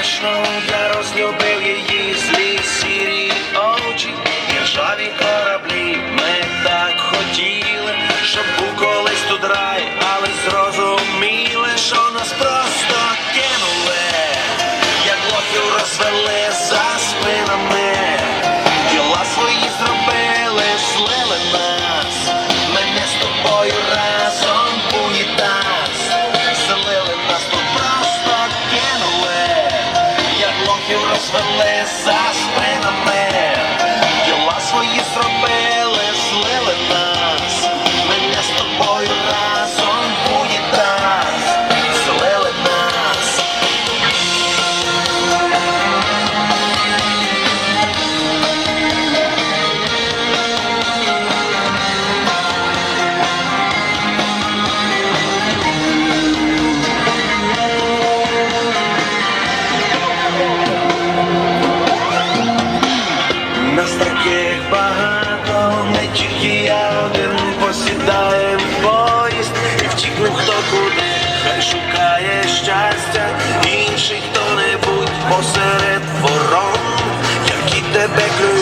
Não paixão, garoto, meu bem. Років розвели за спинами back